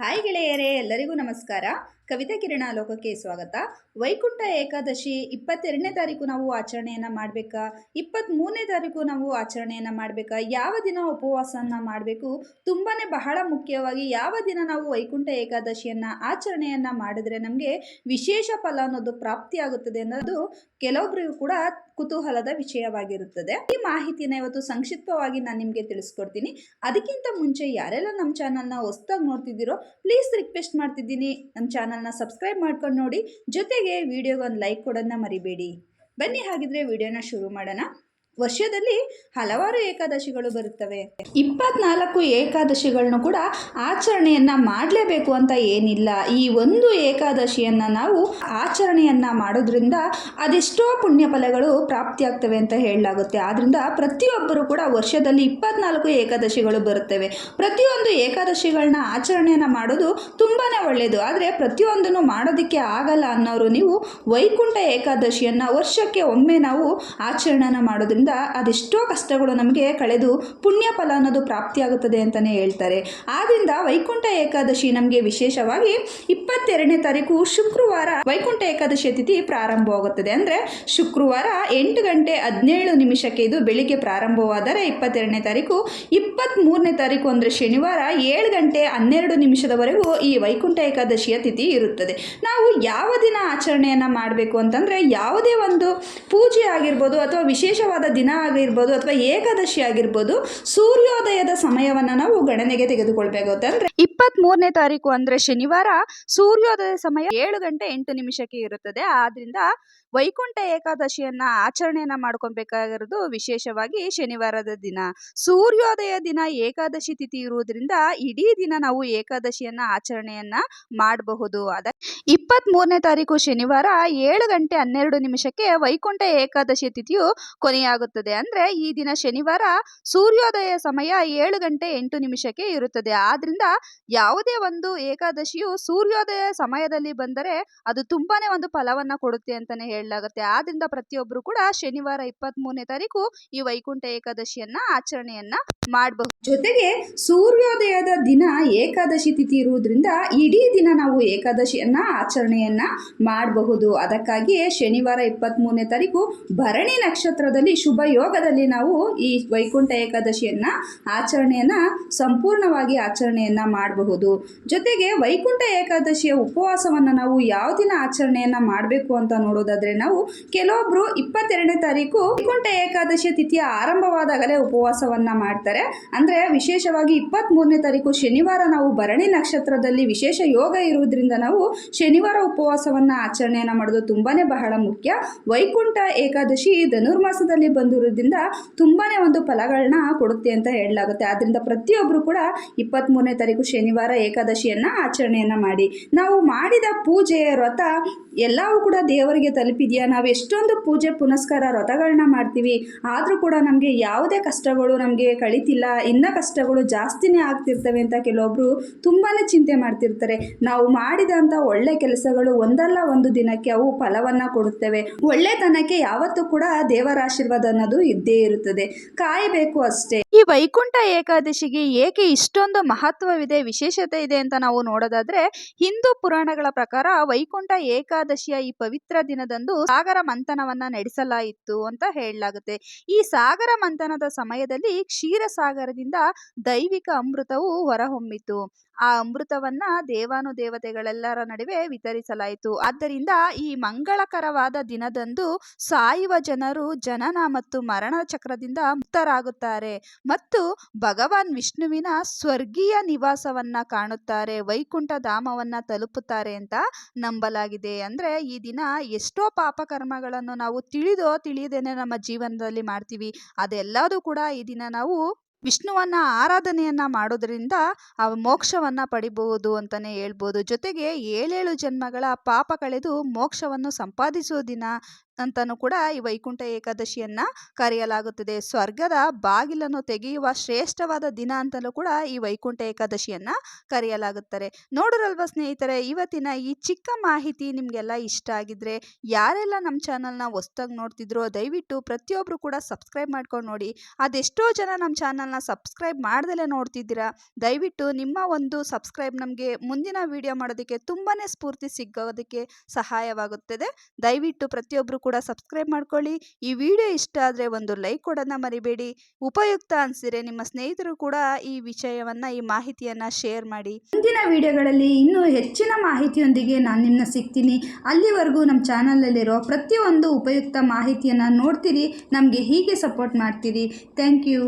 Hi ಗೆಳೆಯರೇ ಎಲ್ಲರಿಗೂ ನಮಸ್ಕಾರ. ಕವಿತಾ ಕಿರಣ ಲೋಕಕ್ಕೆ ಸ್ವಾಗತ. ವೈಕುಂಠ ಏಕಾದಶಿ ಇಪ್ಪತ್ತೆರಡನೇ ತಾರೀಕು ನಾವು ಆಚರಣೆಯನ್ನು ಮಾಡಬೇಕಾ? ಇಪ್ಪತ್ತ್ಮೂರನೇ ತಾರೀಕು ನಾವು ಆಚರಣೆಯನ್ನು ಮಾಡಬೇಕಾ? ಯಾವ ದಿನ ಉಪವಾಸನ ಮಾಡಬೇಕು? ತುಂಬಾನೇ ಬಹಳ ಮುಖ್ಯವಾಗಿ ಯಾವ ದಿನ ನಾವು ವೈಕುಂಠ ಏಕಾದಶಿಯನ್ನ ಆಚರಣೆಯನ್ನು ಮಾಡಿದ್ರೆ ನಮಗೆ ವಿಶೇಷ ಫಲ ಅನ್ನೋದು ಪ್ರಾಪ್ತಿಯಾಗುತ್ತದೆ ಅನ್ನೋದು ಕೆಲವೊಬ್ಬರಿಗೂ ಕೂಡ ಕುತೂಹಲದ ವಿಷಯವಾಗಿರುತ್ತದೆ. ಈ ಮಾಹಿತಿನ ಇವತ್ತು ಸಂಕ್ಷಿಪ್ತವಾಗಿ ನಾನು ನಿಮಗೆ ತಿಳಿಸ್ಕೊಡ್ತೀನಿ. ಅದಕ್ಕಿಂತ ಮುಂಚೆ ಯಾರೆಲ್ಲ ನಮ್ಮ ಚಾನಲ್ನ ಹೊಸ್ದಾಗಿ ನೋಡ್ತಿದ್ದೀರೋ ಪ್ಲೀಸ್ ರಿಕ್ವೆಸ್ಟ್ ಮಾಡ್ತಿದ್ದೀನಿ. ನಮ್ಮ ಚಾನಲ್ನ ಸಬ್ಸ್ಕ್ರೈಬ್ ಮಾಡ್ಕೊಂಡು ನೋಡಿ ಜೊತೆಗೆ ವಿಡಿಯೋಗೆ ಒಂದು ಲೈಕ್ ಕೊಡೋದನ್ನ ಮರಿಬೇಡಿ. ಬನ್ನಿ ಹಾಗಿದ್ರೆ ವಿಡಿಯೋನ ಶುರು ಮಾಡೋಣ. ವರ್ಷದಲ್ಲಿ ಹಲವಾರು ಏಕಾದಶಿಗಳು ಬರುತ್ತವೆ. ಇಪ್ಪತ್ನಾಲ್ಕು ಏಕಾದಶಿಗಳನ್ನು ಕೂಡ ಆಚರಣೆಯನ್ನ ಮಾಡಲೇಬೇಕು ಅಂತ ಏನಿಲ್ಲ. ಈ ಒಂದು ಏಕಾದಶಿಯನ್ನ ನಾವು ಆಚರಣೆಯನ್ನ ಮಾಡೋದ್ರಿಂದ ಅದೆಷ್ಟೋ ಪುಣ್ಯ ಫಲಗಳು ಪ್ರಾಪ್ತಿಯಾಗ್ತವೆ ಅಂತ ಹೇಳಲಾಗುತ್ತೆ. ಆದ್ರಿಂದ ಪ್ರತಿಯೊಬ್ಬರು ಕೂಡ ವರ್ಷದಲ್ಲಿ ಇಪ್ಪತ್ನಾಲ್ಕು ಏಕಾದಶಿಗಳು ಬರುತ್ತವೆ. ಪ್ರತಿಯೊಂದು ಏಕಾದಶಿಗಳನ್ನ ಆಚರಣೆಯನ್ನ ಮಾಡೋದು ತುಂಬಾನೇ ಒಳ್ಳೆಯದು ಆದರೆ ಪ್ರತಿಯೊಂದನ್ನು ಮಾಡೋದಕ್ಕೆ ಆಗಲ್ಲ ಅನ್ನೋರು ನೀವು ವೈಕುಂಠ ಏಕಾದಶಿಯನ್ನ ವರ್ಷಕ್ಕೆ ಒಮ್ಮೆ ನಾವು ಆಚರಣೆನ ಮಾಡೋದ್ರಿಂದ ಅದೆಷ್ಟೋ ಕಷ್ಟಗಳು ನಮಗೆ ಕಳೆದು ಪುಣ್ಯ ಫಲ ಅನ್ನೋದು ಪ್ರಾಪ್ತಿಯಾಗುತ್ತದೆ ಅಂತಲೇ ಹೇಳ್ತಾರೆ. ಆದ್ದರಿಂದ ವೈಕುಂಠ ಏಕಾದಶಿ ನಮಗೆ ವಿಶೇಷವಾಗಿ ಇಪ್ಪತ್ತೆರಡನೇ ತಾರೀಕು ಶುಕ್ರವಾರ ವೈಕುಂಠ ಏಕಾದಶಿ ತಿಥಿ ಪ್ರಾರಂಭವಾಗುತ್ತದೆ. ಅಂದರೆ ಶುಕ್ರವಾರ ಎಂಟು ಗಂಟೆ ಹದಿನೇಳು ನಿಮಿಷಕ್ಕೆ ಇದು ಬೆಳಿಗ್ಗೆ ಪ್ರಾರಂಭವಾದರೆ ಇಪ್ಪತ್ತೆರಡನೇ ತಾರೀಕು ಇಪ್ಪತ್ತ್ಮೂರನೇ ತಾರೀಕು ಅಂದರೆ ಶನಿವಾರ ಏಳು ಗಂಟೆ ಹನ್ನೆರಡು ನಿಮಿಷದವರೆಗೂ ಈ ವೈಕುಂಠ ಏಕಾದಶಿಯ ತಿಥಿ ಇರುತ್ತದೆ. ನಾವು ಯಾವ ದಿನ ಆಚರಣೆಯನ್ನು ಮಾಡಬೇಕು ಅಂತಂದರೆ ಯಾವುದೇ ಒಂದು ಪೂಜೆ ಆಗಿರ್ಬೋದು ಅಥವಾ ವಿಶೇಷವಾದ ದಿನ ಆಗಿರ್ಬೋದು ಅಥವಾ ಏಕಾದಶಿ ಆಗಿರ್ಬೋದು, ಸೂರ್ಯೋದಯದ ಸಮಯವನ್ನು ನಾವು ಗಣನೆಗೆ ತೆಗೆದುಕೊಳ್ಬೇಕಾಗುತ್ತೆ. ಅಂದರೆ ಇಪ್ಪತ್ತ್ಮೂರನೇ ತಾರೀಕು ಅಂದರೆ ಶನಿವಾರ ಸೂರ್ಯೋದಯ ಸಮಯ ಏಳು ಗಂಟೆ ಎಂಟು ನಿಮಿಷಕ್ಕೆ ಇರುತ್ತದೆ. ಆದ್ರಿಂದ ವೈಕುಂಠ ಏಕಾದಶಿಯನ್ನ ಆಚರಣೆಯನ್ನ ಮಾಡ್ಕೊಬೇಕಾಗಿರೋದು ವಿಶೇಷವಾಗಿ ಶನಿವಾರದ ದಿನ. ಸೂರ್ಯೋದಯ ದಿನ ಏಕಾದಶಿ ತಿಥಿ ಇರುವುದರಿಂದ ಇಡೀ ದಿನ ನಾವು ಏಕಾದಶಿಯನ್ನ ಆಚರಣೆಯನ್ನ ಮಾಡಬಹುದು. ಅದ ಇಪ್ಪತ್ತ್ ಮೂರನೇ ತಾರೀಕು ಶನಿವಾರ ಏಳು ಗಂಟೆ ಹನ್ನೆರಡು ನಿಮಿಷಕ್ಕೆ ವೈಕುಂಠ ಏಕಾದಶಿ ತಿಥಿಯು ಕೊನೆಯಾಗುತ್ತದೆ ಅಂದ್ರೆ ಈ ದಿನ ಶನಿವಾರ ಸೂರ್ಯೋದಯ ಸಮಯ ಏಳು ಗಂಟೆ ಎಂಟು ನಿಮಿಷಕ್ಕೆ ಇರುತ್ತದೆ. ಆದ್ರಿಂದ ಯಾವುದೇ ಒಂದು ಏಕಾದಶಿಯು ಸೂರ್ಯೋದಯ ಸಮಯದಲ್ಲಿ ಬಂದರೆ ಅದು ತುಂಬಾನೇ ಒಂದು ಫಲವನ್ನ ಕೊಡುತ್ತೆ ಅಂತಾನೆ ಹೇಳಲಾಗುತ್ತೆ. ಆದ್ರಿಂದ ಪ್ರತಿಯೊಬ್ಬರು ಕೂಡ ಶನಿವಾರ ಇಪ್ಪತ್ತ್ ಮೂರನೇ ತಾರೀಕು ಈ ವೈಕುಂಠ ಏಕಾದಶಿಯನ್ನ ಆಚರಣೆಯನ್ನ ಮಾಡಬಹುದು. ಜೊತೆಗೆ ಸೂರ್ಯೋದಯದ ದಿನ ಏಕಾದಶಿ ತಿಥಿ ಇರುವುದರಿಂದ ಇಡೀ ದಿನ ನಾವು ಏಕಾದಶಿಯನ್ನ ಆಚರಣೆಯನ್ನ ಮಾಡಬಹುದು. ಅದಕ್ಕಾಗಿಯೇ ಶನಿವಾರ ಇಪ್ಪತ್ತ್ ಮೂರನೇ ತಾರೀಕು ಭರಣಿ ನಕ್ಷತ್ರದಲ್ಲಿ ಶುಭ ಯೋಗದಲ್ಲಿ ನಾವು ಈ ವೈಕುಂಠ ಏಕಾದಶಿಯನ್ನ ಆಚರಣೆಯನ್ನ, ಸಂಪೂರ್ಣವಾಗಿ ಆಚರಣೆಯನ್ನ ಮಾಡಬಹುದು. ಜೊತೆಗೆ ವೈಕುಂಠ ಏಕಾದಶಿಯ ಉಪವಾಸವನ್ನು ನಾವು ಯಾವ ದಿನ ಆಚರಣೆಯನ್ನ ಮಾಡಬೇಕು ಅಂತ ನೋಡೋದಾದ್ರೆ ನಾವು ಕೆಲವೊಬ್ರು ಇಪ್ಪತ್ತೆರಡನೇ ತಾರೀಕು ವೈಕುಂಠ ಏಕಾದಶಿಯ ತಿಥಿಯ ಆರಂಭವಾದಾಗಲೇ ಉಪವಾಸವನ್ನ ಮಾಡ್ತಾರೆ. ಅಂದ್ರೆ ವಿಶೇಷವಾಗಿ ಇಪ್ಪತ್ತ್ ಮೂರನೇ ತಾರೀಕು ಶನಿವಾರ ನಾವು ಭರಣಿ ನಕ್ಷತ್ರದಲ್ಲಿ ವಿಶೇಷ ಯೋಗ ಇರುವುದರಿಂದ ನಾವು ಶನಿವಾರ ಉಪವಾಸವನ್ನ ಆಚರಣೆಯನ್ನ ಮಾಡೋದು ತುಂಬಾನೇ ಬಹಳ ಮುಖ್ಯ. ವೈಕುಂಠ ಏಕಾದಶಿ ಧನುರ್ಮಾಸದಲ್ಲಿ ಬಂದಿರೋದ್ರಿಂದ ತುಂಬಾನೇ ಒಂದು ಫಲಗಳನ್ನ ಕೊಡುತ್ತೆ ಅಂತ ಹೇಳಲಾಗುತ್ತೆ. ಆದ್ದರಿಂದ ಪ್ರತಿಯೊಬ್ಬರು ಕೂಡ ಇಪ್ಪತ್ತ್ ಮೂರನೇ ತಾರೀಕು ಶನಿವಾರ ಏಕಾದಶಿಯನ್ನ ಆಚರಣೆಯನ್ನ ಮಾಡಿ. ನಾವು ಮಾಡಿದ ಪೂಜೆಯ ವ್ರತ ಎಲ್ಲವೂ ಕೂಡ ದೇವರಿಗೆ ತಲುಪಿದೆಯಾ? ನಾವು ಎಷ್ಟೊಂದು ಪೂಜೆ ಪುನಸ್ಕಾರ ವ್ರತಗಳನ್ನ ಮಾಡ್ತೀವಿ. ಆದರೂ ಕೂಡ ನಮಗೆ ಯಾವುದೇ ಕಷ್ಟಗಳು ನಮಗೆ ಕಳೀತಿಲ್ಲ. ಇನ್ನ ಕಷ್ಟಗಳು ಜಾಸ್ತಿನೇ ಆಗ್ತಿರ್ತವೆ ಅಂತ ಕೆಲವೊಬ್ಬರು ತುಂಬಾನೇ ಚಿಂತೆ ಮಾಡ್ತಿರ್ತಾರೆ. ನಾವು ಮಾಡಿದಂಥ ಒಳ್ಳೆ ಕೆಲಸಗಳು ಒಂದಲ್ಲ ಒಂದು ದಿನಕ್ಕೆ ಅವು ಫಲವನ್ನ ಕೊಡುತ್ತವೆ. ಒಳ್ಳೆತನಕ್ಕೆ ಯಾವತ್ತೂ ಕೂಡ ದೇವರ ಆಶೀರ್ವಾದ ಅನ್ನೋದು ಇದ್ದೇ ಇರುತ್ತದೆ. ಕಾಯಬೇಕು ಅಷ್ಟೇ. ಈ ವೈಕುಂಠ ಏಕಾದಶಿಗೆ ಏಕೆ ಇಷ್ಟೊಂದು ಮಹತ್ವವಿದೆ, ವಿಶೇಷತೆ ಇದೆ ಅಂತ ನಾವು ನೋಡೋದಾದ್ರೆ, ಹಿಂದೂ ಪುರಾಣಗಳ ಪ್ರಕಾರ ವೈಕುಂಠ ಏಕಾದಶಿಯ ಈ ಪವಿತ್ರ ದಿನದಂದು ಸಾಗರ ಮಂಥನವನ್ನ ನಡೆಸಲಾಯಿತು ಅಂತ ಹೇಳಲಾಗುತ್ತೆ. ಈ ಸಾಗರ ಮಂಥನದ ಸಮಯದಲ್ಲಿ ಕ್ಷೀರಸಾಗರದಿಂದ ದೈವಿಕ ಅಮೃತವು ಹೊರಹೊಮ್ಮಿತು. ಆ ಅಮೃತವನ್ನ ದೇವಾನು ದೇವತೆಗಳೆಲ್ಲರ ನಡುವೆ ವಿತರಿಸಲಾಯಿತು. ಆದ್ದರಿಂದ ಈ ಮಂಗಳಕರವಾದ ದಿನದಂದು ಸಾಯುವ ಜನರು ಜನನ ಮತ್ತು ಮರಣ ಚಕ್ರದಿಂದ ಮುಕ್ತರಾಗುತ್ತಾರೆ ಮತ್ತು ಭಗವಾನ್ ವಿಷ್ಣುವಿನ ಸ್ವರ್ಗೀಯ ನಿವಾಸವನ್ನ ಕಾಣುತ್ತಾರೆ, ವೈಕುಂಠ ಧಾಮವನ್ನ ತಲುಪುತ್ತಾರೆ ಅಂತ ನಂಬಲಾಗಿದೆ. ಅಂದ್ರೆ ಈ ದಿನ ಎಷ್ಟೋ ಪಾಪಕರ್ಮಗಳನ್ನು ನಾವು ತಿಳಿದೋ ತಿಳಿಯದೇನೆ ನಮ್ಮ ಜೀವನದಲ್ಲಿ ಮಾಡ್ತೀವಿ. ಅದೆಲ್ಲದೂ ಕೂಡ ಈ ದಿನ ನಾವು ವಿಷ್ಣುವನ್ನ ಆರಾಧನೆಯನ್ನ ಮಾಡೋದ್ರಿಂದ ಆ ಮೋಕ್ಷವನ್ನ ಪಡಿಬಹುದು ಅಂತಾನೆ ಹೇಳ್ಬೋದು. ಜೊತೆಗೆ ಏಳೇಳು ಜನ್ಮಗಳ ಪಾಪ ಕಳೆದು ಮೋಕ್ಷವನ್ನು ಸಂಪಾದಿಸೋ ದಿನ ಅಂತಲೂ ಕೂಡ ಈ ವೈಕುಂಠ ಏಕಾದಶಿಯನ್ನು ಕರೆಯಲಾಗುತ್ತದೆ. ಸ್ವರ್ಗದ ಬಾಗಿಲನ್ನು ತೆಗೆಯುವ ಶ್ರೇಷ್ಠವಾದ ದಿನ ಅಂತಲೂ ಕೂಡ ಈ ವೈಕುಂಠ ಏಕಾದಶಿಯನ್ನು ಕರೆಯಲಾಗುತ್ತಾರೆ ನೋಡಿರಲ್ವ ಸ್ನೇಹಿತರೆ, ಇವತ್ತಿನ ಈ ಚಿಕ್ಕ ಮಾಹಿತಿ ನಿಮಗೆಲ್ಲ ಇಷ್ಟ ಆಗಿದ್ರೆ, ಯಾರೆಲ್ಲ ನಮ್ಮ ಚಾನಲ್ನ ಹೊಸ್ದಾಗಿ ನೋಡ್ತಿದ್ರೋ, ದಯವಿಟ್ಟು ಪ್ರತಿಯೊಬ್ಬರು ಕೂಡ ಸಬ್ಸ್ಕ್ರೈಬ್ ಮಾಡ್ಕೊಂಡು ನೋಡಿ. ಅದೆಷ್ಟೋ ಜನ ನಮ್ಮ ಚಾನಲ್ನ ಸಬ್ಸ್ಕ್ರೈಬ್ ಮಾಡ್ದಲೇ ನೋಡ್ತಿದ್ದೀರಾ. ದಯವಿಟ್ಟು ನಿಮ್ಮ ಒಂದು ಸಬ್ಸ್ಕ್ರೈಬ್ ನಮಗೆ ಮುಂದಿನ ವಿಡಿಯೋ ಮಾಡೋದಕ್ಕೆ ತುಂಬಾ ಸ್ಫೂರ್ತಿ ಸಿಗೋದಕ್ಕೆ ಸಹಾಯವಾಗುತ್ತದೆ. ದಯವಿಟ್ಟು ಪ್ರತಿಯೊಬ್ಬರು ಕೂಡ ಸಬ್ಸ್ಕ್ರೈಬ್ ಮಾಡ್ಕೊಳ್ಳಿ. ಈ ವಿಡಿಯೋ ಇಷ್ಟ ಆದರೆ ಒಂದು ಲೈಕ್ ಕೊಡೋದನ್ನ ಮರಿಬೇಡಿ. ಉಪಯುಕ್ತ ಅನಿಸಿದ್ರೆ ನಿಮ್ಮ ಸ್ನೇಹಿತರು ಕೂಡ ಈ ವಿಷಯವನ್ನು, ಈ ಮಾಹಿತಿಯನ್ನು ಶೇರ್ ಮಾಡಿ. ಮುಂದಿನ ವಿಡಿಯೋಗಳಲ್ಲಿ ಇನ್ನೂ ಹೆಚ್ಚಿನ ಮಾಹಿತಿಯೊಂದಿಗೆ ನಾನು ನಿಮ್ಮನ್ನ ಸಿಗ್ತೀನಿ. ಅಲ್ಲಿವರೆಗೂ ನಮ್ಮ ಚಾನಲಲ್ಲಿರೋ ಪ್ರತಿಯೊಂದು ಉಪಯುಕ್ತ ಮಾಹಿತಿಯನ್ನು ನೋಡ್ತೀರಿ. ನಮಗೆ ಹೀಗೆ ಸಪೋರ್ಟ್ ಮಾಡ್ತೀರಿ. Thank you